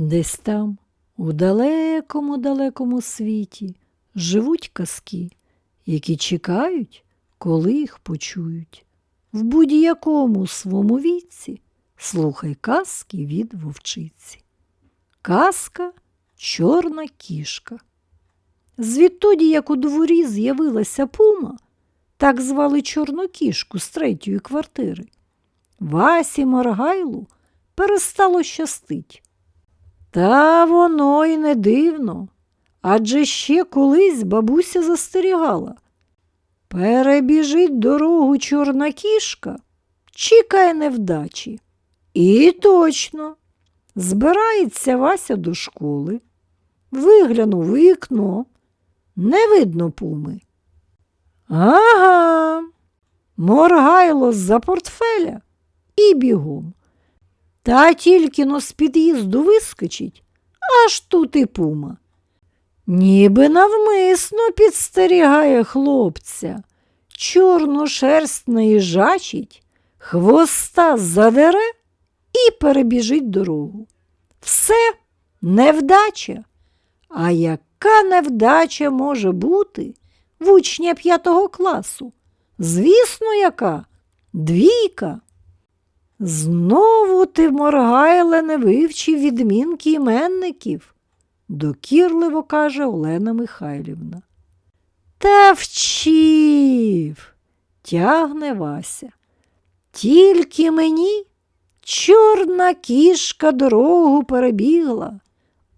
Десь там, у далекому далекому світі, живуть казки, які чекають, коли їх почують. В будь-якому своєму віці слухай казки від вовчиці. Казка Чорна кішка. Звідтоді, як у дворі з'явилася пума, так звали чорну кішку з третьої квартири. Васі Моргайлу перестало щастить. Та воно й не дивно, адже ще колись бабуся застерігала. Перебіжить дорогу чорна кішка, чекає невдачі. І точно, збирається Вася до школи, виглянув у вікно, не видно пуми. Ага, моргайло з-за портфеля і бігом. Та тільки но з під'їзду вискочить, аж тут і пума. Ніби навмисно підстерігає хлопця, чорну шерсть наїжачить, хвоста задере і перебіжить дорогу. Все невдача. А яка невдача може бути в учня п'ятого класу? Звісно, яка? Двійка. Знову ти, Моргайле, не вивчив відмінки іменників, докірливо каже Олена Михайлівна. Та вчив, тягне Вася. Тільки мені чорна кішка дорогу перебігла,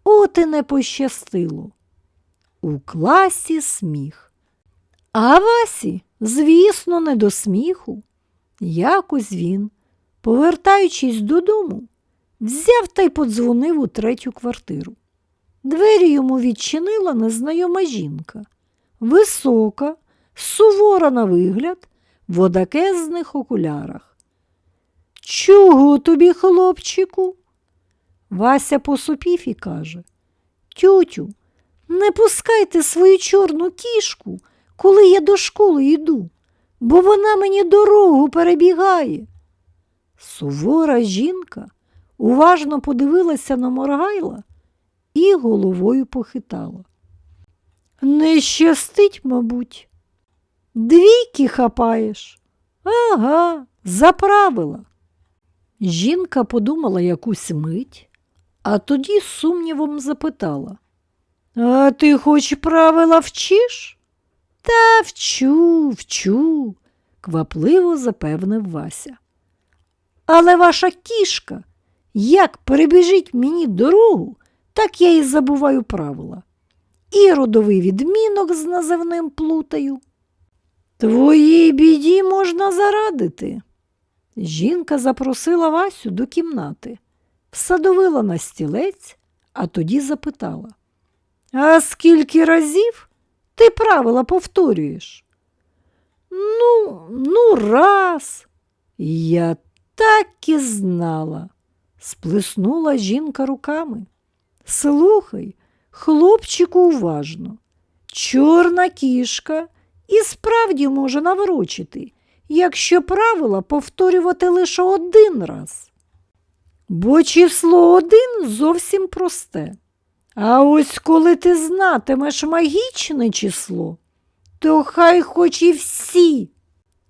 от і не пощастило. У класі сміх. А Васі, звісно, не до сміху. Якось він, повертаючись додому, взяв та й подзвонив у третю квартиру. Двері йому відчинила незнайома жінка, висока, сувора на вигляд, в одакезних окулярах. Чого тобі, хлопчику? Вася посопів і каже Тютю, не пускайте свою чорну кішку, коли я до школи йду, бо вона мені дорогу перебігає. Сувора жінка уважно подивилася на Моргайла і головою похитала. Не щастить, мабуть. Двійки хапаєш. Ага, заправила. Жінка подумала якусь мить, а тоді сумнівом запитала. А ти хоч правила вчиш? Та вчу, вчу, квапливо запевнив Вася. Але ваша кішка, як перебіжить мені дорогу, так я і забуваю правила. І родовий відмінок з називним плутаю. Твоїй біді можна зарадити. Жінка запросила Васю до кімнати, всадовила на стілець, а тоді запитала. А скільки разів ти правила повторюєш? Ну, ну, раз. Я так і знала, сплеснула жінка руками. Слухай, хлопчику, уважно. Чорна кішка і справді може наврочити, якщо правила повторювати лише один раз. Бо число один зовсім просте. А ось коли ти знатимеш магічне число, то хай хоч і всі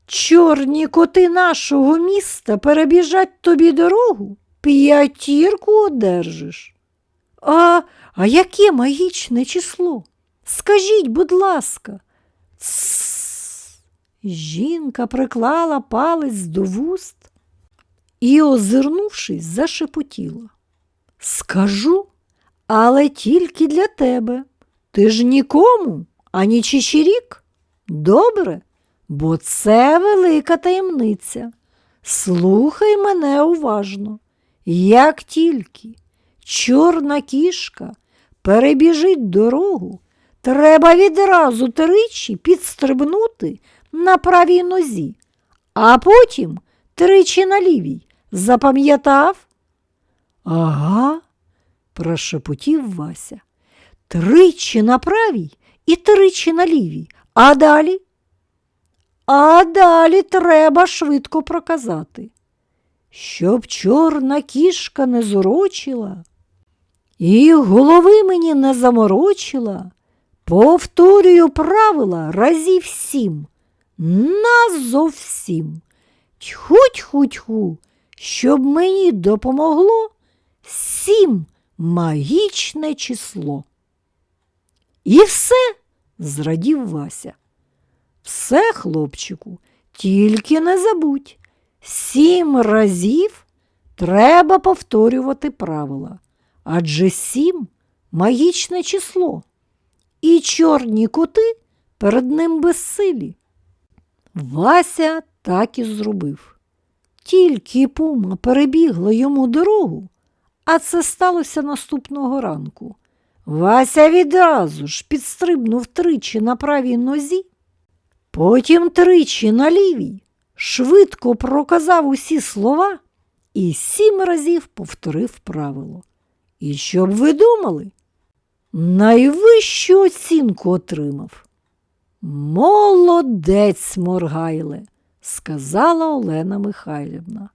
чорні коти нашого міста перебіжать тобі дорогу, п'ятірку одержиш. А, а яке магічне число? Скажіть, будь ласка. Жінка приклала палець до вуст і, озирнувшись, зашепотіла. Скажу, але тільки для тебе. Ти ж нікому, ані чечерік. Добре, бо це велика таємниця. Слухай мене уважно. Як тільки чорна кішка перебіжить дорогу, треба відразу тричі підстрибнути на правій нозі, а потім тричі на лівій. Запам'ятав? Ага, прошепотів Вася. Тричі на правій і тричі на лівій. А далі? А далі треба швидко проказати, щоб чорна кішка не зорочила І голови мені не заморочила. Повторюю правила разів сім. Назовсім. Тьху-тьху-тьху, щоб мені допомогло сім магічне число. І все, зрадів Вася. Все, хлопчику, тільки не забудь. Сім разів треба повторювати правила, адже сім магічне число, і чорні коти перед ним безсилі. Вася так і зробив. Тільки пума перебігла йому дорогу, а це сталося наступного ранку. Вася відразу ж підстрибнув тричі на правій нозі, потім тричі на лівій, швидко проказав усі слова і сім разів повторив правило. І щоб ви думали, найвищу оцінку отримав. Молодець, Моргайле, сказала Олена Михайлівна.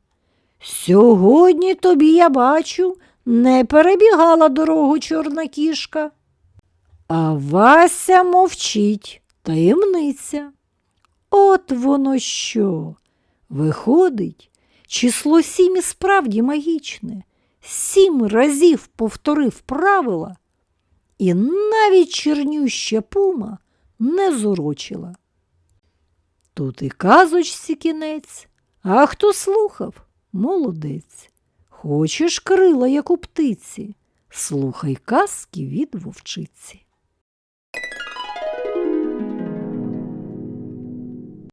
Сьогодні тобі, я бачу, не перебігала дорогу чорна кішка. А Вася мовчить, таємниця. От воно що. Виходить, число сім і справді магічне. Сім разів повторив правила, і навіть чернюща пума не зурочила. Тут і казочці кінець, а хто слухав, молодець. Хочеш крила, як у птиці, слухай казки від вовчиці.